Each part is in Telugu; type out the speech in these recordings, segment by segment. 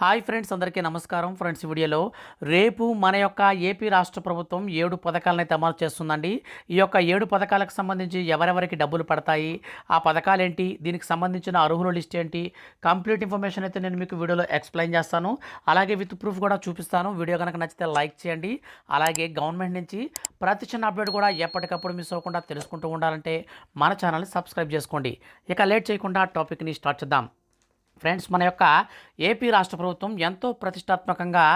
హాయ్ ఫ్రెండ్స్ అందరికీ నమస్కారం. ఫ్రెండ్స్ వీడియోలో రేపు మన యొక్క ఏపీ రాష్ట్ర ప్రభుత్వం ఏడు పథకాలను అయితే అమలు చేస్తుందండి. ఈ యొక్క ఏడు పథకాలకు సంబంధించి ఎవరెవరికి డబ్బులు పడతాయి ఆ పథకాలు ఏంటి దీనికి సంబంధించిన అర్హుల లిస్ట్ ఏంటి కంప్లీట్ ఇన్ఫర్మేషన్ అయితే నేను మీకు వీడియోలో ఎక్స్ప్లెయిన్ చేస్తాను. అలాగే విత్ ప్రూఫ్ కూడా చూపిస్తాను. వీడియో కనుక నచ్చితే లైక్ చేయండి. అలాగే గవర్నమెంట్ నుంచి ప్రతి చిన్న అప్డేట్ కూడా ఎప్పటికప్పుడు మిస్ అవ్వకుండా తెలుసుకుంటూ ఉండాలంటే మన ఛానల్ని సబ్స్క్రైబ్ చేసుకోండి. ఇక లేట్ చేయకుండా టాపిక్ని స్టార్ట్ చేద్దాం. ఫ్రెండ్స్ మన యొక్క ఏపీ రాష్ట్ర ప్రభుత్వం ఎంతో ప్రతిష్టాత్మకంగా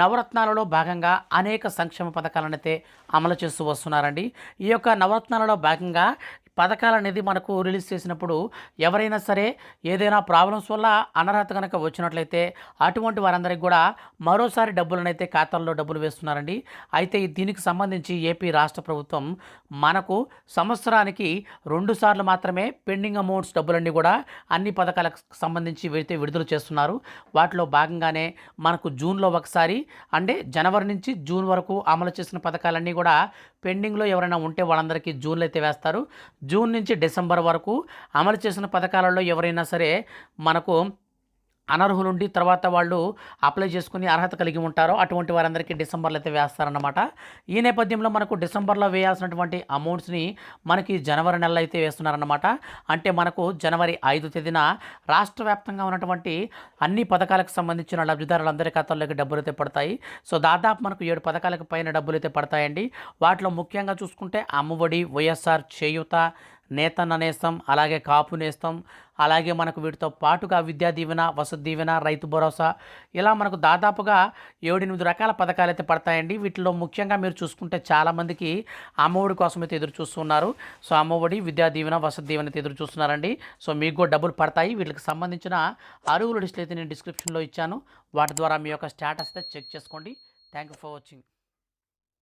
నవరత్నాలలో భాగంగా అనేక సంక్షేమ పథకాలను అయితే అమలు చేస్తూ వస్తున్నారండి. ఈ యొక్క నవరత్నాలలో భాగంగా పథకాలు అనేది మనకు రిలీజ్ చేసినప్పుడు ఎవరైనా సరే ఏదైనా ప్రాబ్లమ్స్ వల్ల అనర్హత కనుక వచ్చినట్లయితే అటువంటి వారందరికీ కూడా మరోసారి డబ్బులనైతే ఖాతాల్లో డబ్బులు వేస్తున్నారండి. అయితే దీనికి సంబంధించి ఏపీ రాష్ట్ర ప్రభుత్వం మనకు సంవత్సరానికి రెండు సార్లు మాత్రమే పెండింగ్ అమౌంట్స్ డబ్బులన్నీ కూడా అన్ని పథకాలకు సంబంధించి అయితే విడుదల చేస్తున్నారు. వాటిలో భాగంగానే మనకు జూన్లో ఒకసారి అంటే జనవరి నుంచి జూన్ వరకు అమలు చేసిన పథకాలన్నీ కూడా పెండింగ్లో ఎవరైనా ఉంటే వాళ్ళందరికీ జూన్లో అయితే వేస్తారు. జూన్ నుంచి డిసెంబర్ వరకు అమలు చేసిన పథకాలలో ఎవరైనా సరే మనకు అనర్హులుండి తర్వాత వాళ్ళు అప్లై చేసుకుని అర్హత కలిగి ఉంటారో అటువంటి వారందరికీ డిసెంబర్లో అయితే వేస్తారన్నమాట. ఈ నేపథ్యంలో మనకు డిసెంబర్లో వేయాల్సినటువంటి అమౌంట్స్ని మనకి జనవరి నెలలో అయితే వేస్తున్నారన్నమాట. అంటే మనకు జనవరి ఐదు తేదీన రాష్ట్ర వ్యాప్తంగా ఉన్నటువంటి అన్ని పథకాలకు సంబంధించిన లబ్ధిదారులందరి ఖాతాల్లోకి డబ్బులు అయితే పడతాయి. సో దాదాపు మనకు ఏడు పథకాలకు పైన డబ్బులు అయితే పడతాయండి. వాటిలో ముఖ్యంగా చూసుకుంటే అమ్మఒడి వైఎస్ఆర్ చేయూత నేతన్న నేస్తం అలాగే కాపు నేస్తం అలాగే మనకు వీటితో పాటుగా విద్యా దీవెన వసతి దీవెన రైతు భరోసా ఇలా మనకు దాదాపుగా ఏడెనిమిది రకాల పథకాలు అయితే పడతాయండి. వీటిలో ముఖ్యంగా మీరు చూసుకుంటే చాలామందికి అమ్మఒడి కోసం అయితే ఎదురు చూస్తున్నారు. సో అమ్మఒడి విద్యా దీవెన వసతి దీవెన అయితే ఎదురు చూస్తున్నారండి. సో మీకు కూడా డబ్బులు పడతాయి. వీటికి సంబంధించిన అరువుల లిస్టులు అయితే నేను డిస్క్రిప్షన్లో ఇచ్చాను. వాటి ద్వారా మీ యొక్క స్టేటస్ అయితే చెక్ చేసుకోండి. Thank you for watching.